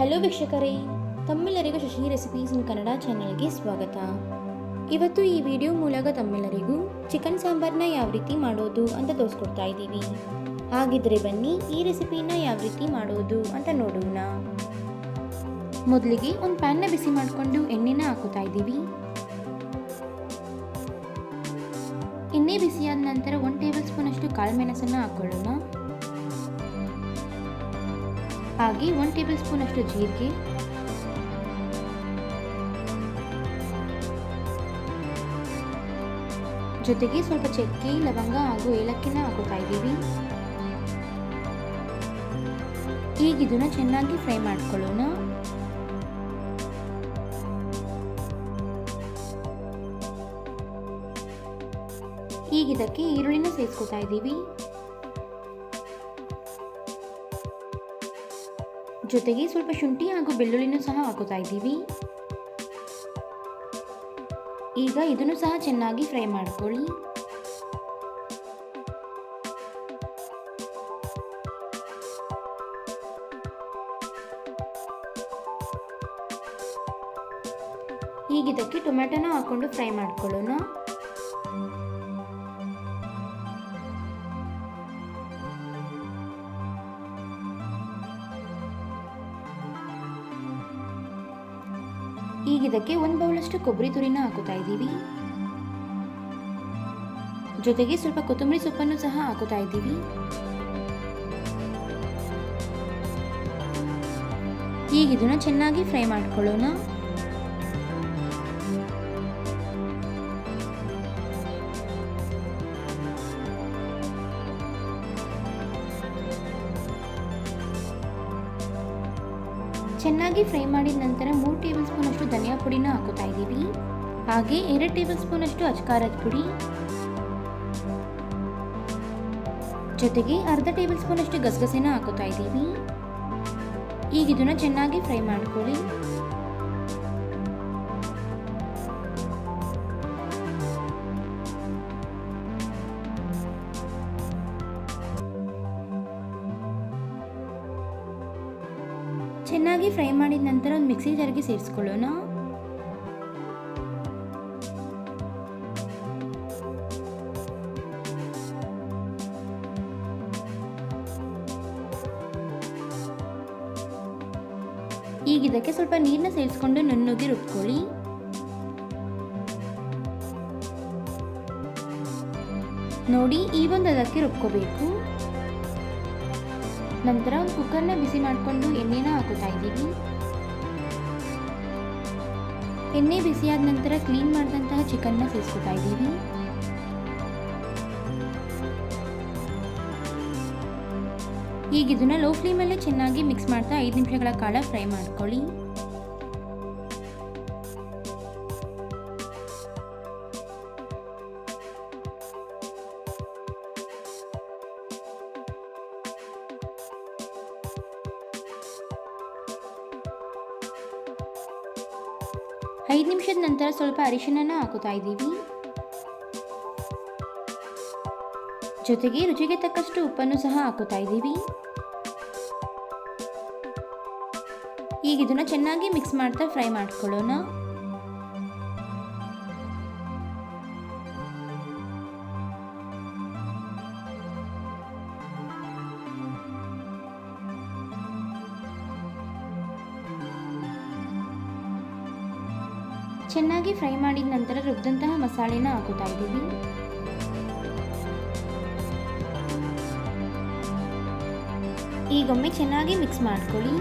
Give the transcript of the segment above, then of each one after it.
Hello ವೀಕ್ಷಕರೇ, ತಮ್ಮೆಲ್ಲರಿಗೂ Shashi recipes ಇನ್ ಕನ್ನಡ ಚಾನೆಲ್ಗೆ ಸ್ವಾಗತ. ಇವತ್ತು ಈ ವಿಡಿಯೋ ಮೂಲಕ ತಮ್ಮೆಲ್ಲರಿಗೂ ಚಿಕನ್ ಸಾಂಬಾರ್ನ ಯಾವ ರೀತಿ ಮಾಡೋದು ಅಂತ ತೋರಿಸ್ಕೊಡ್ತಾ ಇದ್ದೀವಿ. ಹಾಗಿದ್ರೆ ಬನ್ನಿ ಈ ರೆಸಿಪಿನ ಯಾವ ರೀತಿ ಮಾಡೋದು ಅಂತ ನೋಡೋಣ. ಮೊದಲಿಗೆ ಒಂದು ಪ್ಯಾನ್ನ ಬಿಸಿ ಮಾಡಿಕೊಂಡು ಎಣ್ಣೆನ ಹಾಕೋತಾ ಇದ್ದೀವಿ. ಎಣ್ಣೆ ಬಿಸಿಯಾದ ನಂತರ ಒಂದು ಟೇಬಲ್ ಸ್ಪೂನ್ ಅಷ್ಟು ಕಾಳು ಮೆಣಸನ್ನು ಹಾಕೊಳ್ಳೋಣ. ಹಾಗೆ ಒಂದು ಟೇಬಲ್ ಸ್ಪೂನ್ ಅಷ್ಟು ಜೀರಿಗೆ. ಜೊತೆಗೆ ಸ್ವಲ್ಪ ಚಕ್ಕೆ, ಲವಂಗ ಹಾಗೂ ಏಲಕ್ಕಿನ ಹಾಕೋತಾ ಇದ್ದೀವಿ. ಈಗ ಇದನ್ನ ಚೆನ್ನಾಗಿ ಫ್ರೈ ಮಾಡ್ಕೊಳ್ಳೋಣ. ಈಗ ಇದಕ್ಕೆ ಈರುಳ್ಳಿನ ಸೇರಿಸ್ಕೊತಾ ಇದ್ದೀವಿ. ಜೊತೆಗೆ ಸ್ವಲ್ಪ ಶುಂಠಿ ಹಾಗೂ ಬೆಳ್ಳುಳ್ಳಿನೂ ಸಹ ಹಾಕೋತಾ ಇದ್ದೀವಿ. ಈಗ ಇದನ್ನು ಸಹ ಚೆನ್ನಾಗಿ ಫ್ರೈ ಮಾಡ್ಕೊಳ್ಳಿ. ಈಗ ಇದಕ್ಕೆ ಟೊಮೆಟೊನ ಹಾಕೊಂಡು ಫ್ರೈ ಮಾಡ್ಕೊಳ್ಳೋಣ. ಈಗ ಇದಕ್ಕೆ ಒಂದು ಬೌಲಷ್ಟು ಕೊಬ್ಬರಿ ತುರಿನ ಹಾಕುತ್ತಾ ಇದ್ದೀವಿ. ಜೊತೆಗೆ ಸ್ವಲ್ಪ ಕೊತ್ತಂಬರಿ ಸೊಪ್ಪನ್ನು ಸಹ ಹಾಕುತ್ತಾ ಇದ್ದೀವಿ. ಈಗ ಇದನ್ನ ಚೆನ್ನಾಗಿ ಫ್ರೈ ಮಾಡ್ಕೊಳ್ಳೋಣ. ಚೆನ್ನಾಗಿ ಫ್ರೈ ಮಾಡಿದ ನಂತರ ಮೂರು ಟೇಬಲ್ ಸ್ಪೂನಷ್ಟು ಧನಿಯಾ ಪುಡಿನ ಹಾಕೋತಾ ಇದ್ದೀವಿ. ಹಾಗೆ ಎರಡು ಟೇಬಲ್ ಸ್ಪೂನಷ್ಟು ಅಚ್ಕಾರದ ಪುಡಿ. ಜೊತೆಗೆ ಅರ್ಧ ಟೇಬಲ್ ಸ್ಪೂನಷ್ಟು ಗಸಗಸೆನ ಹಾಕೋತಾ ಇದ್ದೀವಿ. ಈಗ ಇದನ್ನ ಚೆನ್ನಾಗಿ ಫ್ರೈ ಮಾಡ್ಕೊಳ್ಳಿ. ಚೆನ್ನಾಗಿ ಫ್ರೈ ಮಾಡಿದ ನಂತರ ಒಂದು ಮಿಕ್ಸಿ ಜಾರ್ಗೆ ಸೇರಿಸ್ಕೊಳ್ಳೋಣ. ಈಗ ಇದಕ್ಕೆ ಸ್ವಲ್ಪ ನೀರನ್ನ ಸೇರಿಸ್ಕೊಂಡು ನುಣ್ಣಗೆ ರುಬ್ಕೊಳ್ಳಿ. ನೋಡಿ, ಈ ಒಂದು ಅದಕ್ಕೆ ರುಬ್ಕೋಬೇಕು. ನಂತರ ಒಂದು ಕುಕ್ಕರ್ನ ಬಿಸಿ ಮಾಡಿಕೊಂಡು ಎಣ್ಣೆನ ಹಾಕೋತಾ ಇದ್ದೀವಿ. ಎಣ್ಣೆ ಬಿಸಿಯಾದ ನಂತರ ಕ್ಲೀನ್ ಮಾಡಿದಂತಹ ಚಿಕನ್ನ ಸೇರಿಸ್ಕೊತಾ ಇದ್ದೀವಿ. ಈಗ ಇದನ್ನ ಲೋ ಫ್ಲೇಮಲ್ಲೇ ಚೆನ್ನಾಗಿ ಮಿಕ್ಸ್ ಮಾಡ್ತಾ ಐದು ನಿಮಿಷಗಳ ಕಾಲ ಫ್ರೈ ಮಾಡ್ಕೊಳ್ಳಿ. ಐದು ನಿಮಿಷದ ನಂತರ ಸ್ವಲ್ಪ ಅರಿಶಿನ ಹಾಕುತ್ತಾ ಇದ್ದೀವಿ. ಜೊತೆಗೆ ರುಚಿಗೆ ತಕ್ಕಷ್ಟು ಉಪ್ಪನ್ನು ಸಹ ಹಾಕುತ್ತಾ ಇದ್ದೀವಿ. ಈಗ ಇದನ್ನು ಚೆನ್ನಾಗಿ ಮಿಕ್ಸ್ ಮಾಡ್ತಾ ಫ್ರೈ ಮಾಡ್ಕೊಳ್ಳೋಣ. ಚೆನ್ನಾಗಿ ಫ್ರೈ ಮಾಡಿದ ನಂತರ ರುಬ್ಬಿದಂತಹ ಮಸಾಲೆನ ಹಾಕೋತಾ ಇದ್ದೀವಿ. ಈಗೊಮ್ಮೆ ಚೆನ್ನಾಗಿ ಮಿಕ್ಸ್ ಮಾಡ್ಕೊಳ್ಳಿ.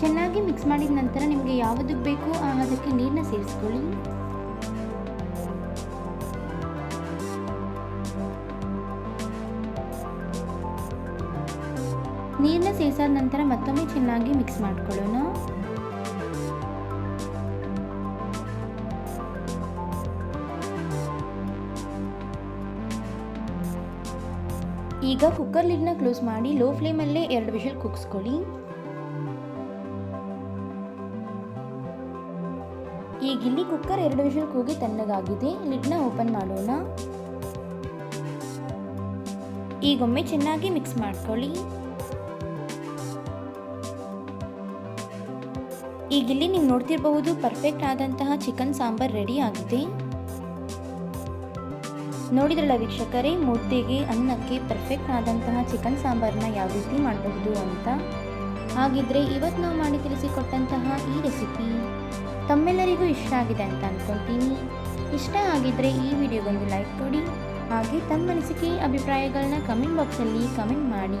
ಚೆನ್ನಾಗಿ ಮಿಕ್ಸ್ ಮಾಡಿದ ನಂತರ ನಿಮಗೆ ಯಾವುದು ಬೇಕೋ ಅದಕ್ಕೆ ನೀರನ್ನ ಸೇರಿಸ್ಕೊಳ್ಳಿ. ನೀರನ್ನ ಸೇರಿಸಾದ ನಂತರ ಮತ್ತೊಮ್ಮೆ ಚೆನ್ನಾಗಿ ಮಿಕ್ಸ್ ಮಾಡ್ಕೊಳ್ಳೋಣ. ಈಗ ಕುಕ್ಕರ್ ಲಿಡ್ನ ಕ್ಲೋಸ್ ಮಾಡಿ ಲೋ ಫ್ಲೇಮಲ್ಲೇ ಎರಡು ವಿಷಲ್ ಕುಗ್ಸ್ಕೊಳ್ಳಿ. ಈಗ ಇಲ್ಲಿ ಕುಕ್ಕರ್ ಎರಡು ವಿಷಲ್ ಕೂಗಿ ತಣ್ಣಗಾಗಿದೆ. ಲಿಡ್ನ ಓಪನ್ ಮಾಡೋಣ. ಈಗೊಮ್ಮೆ ಚೆನ್ನಾಗಿ ಮಿಕ್ಸ್ ಮಾಡ್ಕೊಳ್ಳಿ. ಈಗಿಲ್ಲಿ ನೀವು ನೋಡ್ತಿರಬಹುದು ಪರ್ಫೆಕ್ಟ್ ಆದಂತಹ ಚಿಕನ್ ಸಾಂಬಾರ್ ರೆಡಿ ಆಗಿದೆ. ನೋಡಿದ್ರಲ್ಲ ವೀಕ್ಷಕರೇ ಮುದ್ದೆಗೆ ಅನ್ನಕ್ಕೆ ಪರ್ಫೆಕ್ಟ್ ಆದಂತಹ ಚಿಕನ್ ಸಾಂಬಾರನ್ನ ಯಾವ ರೀತಿ ಮಾಡಬಹುದು ಅಂತ? ಹಾಗಿದ್ರೆ ಇವತ್ತು ನಾವು ಮಾಡಿ ತಿಳಿಸಿಕೊಟ್ಟಂತಹ ಈ ರೆಸಿಪಿ ತಮ್ಮೆಲ್ಲರಿಗೂ ಇಷ್ಟ ಆಗಿದೆ ಅಂತ ಅಂದ್ಕೊತೀನಿ ಇಷ್ಟ ಆಗಿದ್ರೆ ಈ ವಿಡಿಯೋಗೊಂದು ಲೈಕ್ ಕೊಡಿ. ಹಾಗೆ ತಮ್ಮ ಅನಿಸಿಕೆ ಅಭಿಪ್ರಾಯಗಳನ್ನ ಕಮೆಂಟ್ ಬಾಕ್ಸಲ್ಲಿ ಕಮೆಂಟ್ ಮಾಡಿ.